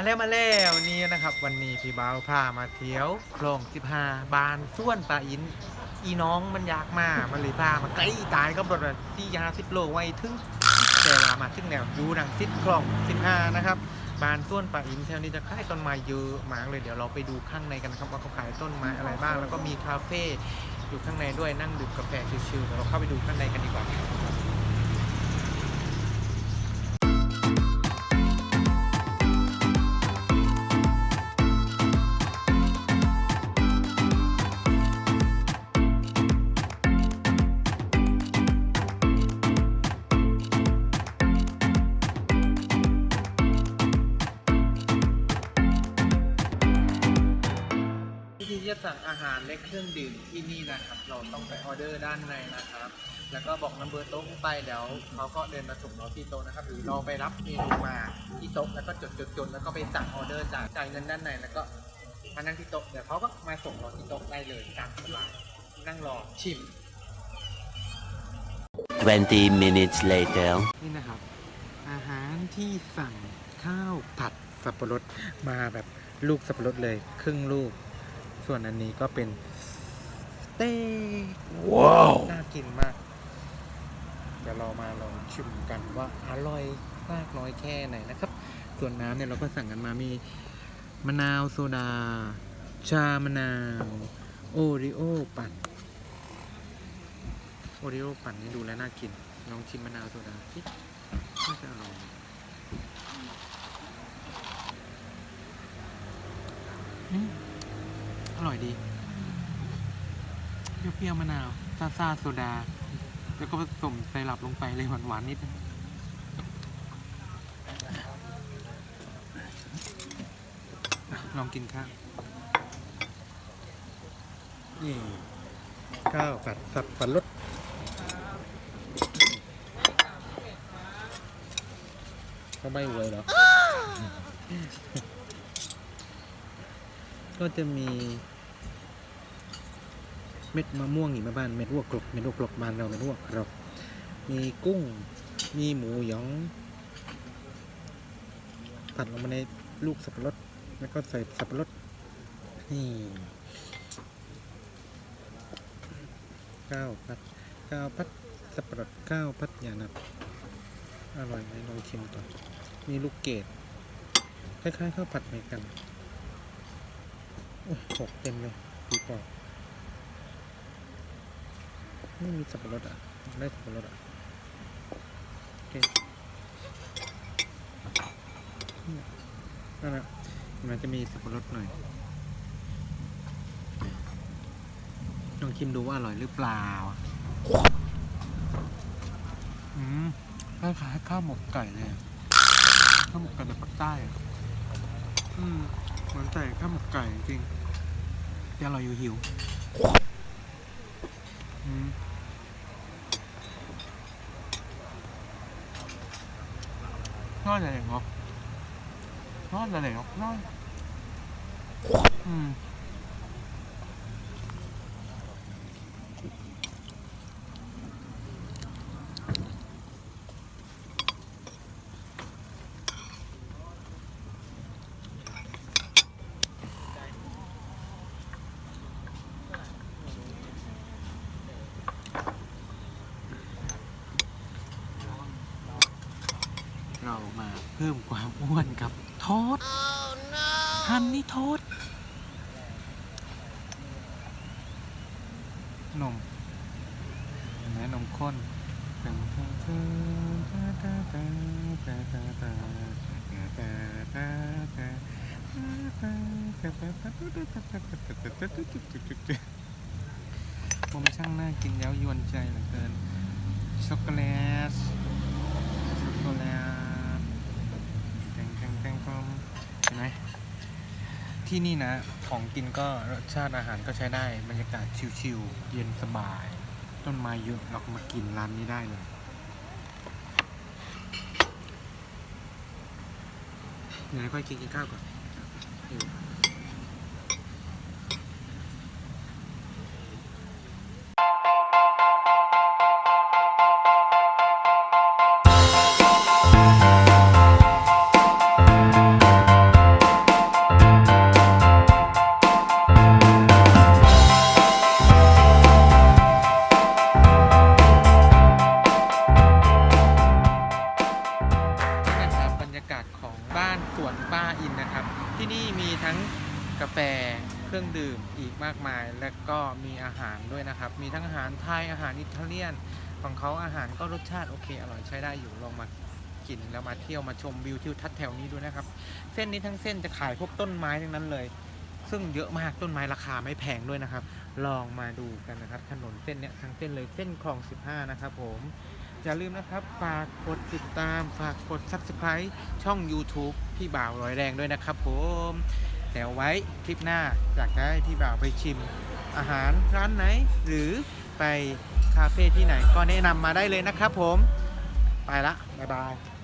มาแล้วมาแล้วนี่นะครับ วันนี้พี่บ่าวพามาเที่ยวคลอง15 บานส่วนปลาอิน อีน้องมันยากมากมันเลยพามาใกล้ตายก็รถที่ยาสิบโลไว้ถึงแต่ว่ามาถึงแนวอยูดังซิดคลอง 15 นะครับบานส่วนปลาอินแถวนี้จะขายต้นไม้เยอะมากเลยเดี๋ยวเราไปดูข้างในกันนะครับว่าเขาขายต้นไม้อะไรบ้าง แล้วก็มีคาเฟ่อยู่ข้างในด้วยนั่งดื่มกาแฟชิลๆเดี๋ยวเราเข้าไปดูข้างในกันดีกว่า จะสั่งอาหารและเครื่องดื่มที่นี่นะครับ เราต้องไปออเดอร์ด้านในนะครับ แล้วก็บอกนัมเบอร์โต๊ะไปเดี๋ยวเขาก็เดินมาส่งเราที่โต๊ะนะครับ หรือเราไปรับเมนูมาที่โต๊ะแล้วก็จดจดจดแล้วก็ไปสั่งออเดอร์จ่ายจ่ายเงินด้านในแล้วก็มานั่งที่โต๊ะเดี๋ยวเขาก็มาส่งเราที่โต๊ะได้เลยตามสบายนั่งรอชิม 20 minutes later. นี่นะครับ อาหารที่สั่งข้าวผัดสับปะรดมาแบบลูกสับปะรดเลย ครึ่งลูก ส่วนอันนี้ก็เป็นสเต็กว้าวน่ากินมาก เดี๋ยวเรามาลองชิมกันว่าอร่อยมากน้อยแค่ไหนนะครับ ส่วนน้ำเนี่ยเราก็สั่งกันมามีมะนาวโซดา ชามะนาว โอริโอปั่น โอริโอปั่นนี่ดูแล้วน่ากิน ลองชิมมะนาวโซดาสิน่าจะอร่อยอืม อร่อยดี เปรี้ยวๆมะนาว ซาซาโซดา แล้วก็ผสมไซรัปลงไปเลยหวานๆนิดนึงอ่ลองกินข้าวนี่ข้าวผัดสับปะรดก็ไม่เวยหรอ ก็จะมีเม็ดมะม่วงอีกมาบ้านเม็ดวัวกรกเม็ดวัวกรกบ้านเราเม็ดวัวกรกมีกุ้งมีหมูหยองผัดลงมาในลูกสับปะรดแล้วก็ใส่สับปะรดนี่ข้าวผัดข้าวผัดสับปะรดข้าวผัดยานับอร่อยไหมลองชิมก่อนมีลูกเกดคล้ายๆข้าวผัดเหมือนกัน หกเต็มเลยปีปอกไม่มีสับปะรดอะ ได้สับปะรดอะโอเคนั่นแหละมันจะมีสับปะรดหน่อยลองชิมดูว่าอร่อยหรือเปล่า อืมคล้ายๆข้าวหมกไก่เลยข้าวหมกไก่แบบภาคใต้อะอืมเหมือนใส่ข้าวหมกไก่จริง เดี๋ยวเราอยู่หิวนอนอะไรเนาะนอนอะไรเนาะนอนอืม เรามาเพิ่มความอ้วนกับโทษฮันนี่โทษนมเห็นไหมนมข้นผมช่างน่ากินเย้ายวนใจเหลือเกินช็อกโกแลตช็อกโกแลตแตงแตงแตงปอมเห็นไหม ที่นี่นะของกินก็รสชาติอาหารก็ใช้ได้บรรยากาศชิลๆเย็นสบาย ต้นไม้เยอะเราก็มากินร้านนี้ได้เลยเดี๋ยวค่อยกินกินข้าวก่อน บ้านสวนป้าอินนะครับ ที่นี่มีทั้งกาแฟเครื่องดื่มอีกมากมาย และก็มีอาหารด้วยนะครับ มีทั้งอาหารไทยอาหารอิตาเลียน ของเขาอาหารก็รสชาติโอเค อร่อยใช้ได้อยู่ลองมากินแล้วมาเที่ยวมาชมวิวทิวทัศน์แถวนี้ดูนะครับ เส้นนี้ทั้งเส้นจะขายพวกต้นไม้ทั้งนั้นเลย ซึ่งเยอะมากต้นไม้ราคาไม่แพงด้วยนะครับ ลองมาดูกันนะครับ ถนนเส้นเนี้ยทั้งเส้นเลยเส้นคลอง 15 นะครับผม อย่าลืมนะครับ ฝากกดติดตาม ฝากกด subscribe ช่อง YouTube พี่บ่าวร้อยแรงด้วยนะครับผมแต่ไว้คลิปหน้าอยากได้พี่บ่าวไปชิมอาหารร้านไหน หรือไปคาเฟ่ที่ไหนก็แนะนำมาได้เลยนะครับผม ไปละ บ๊ายบาย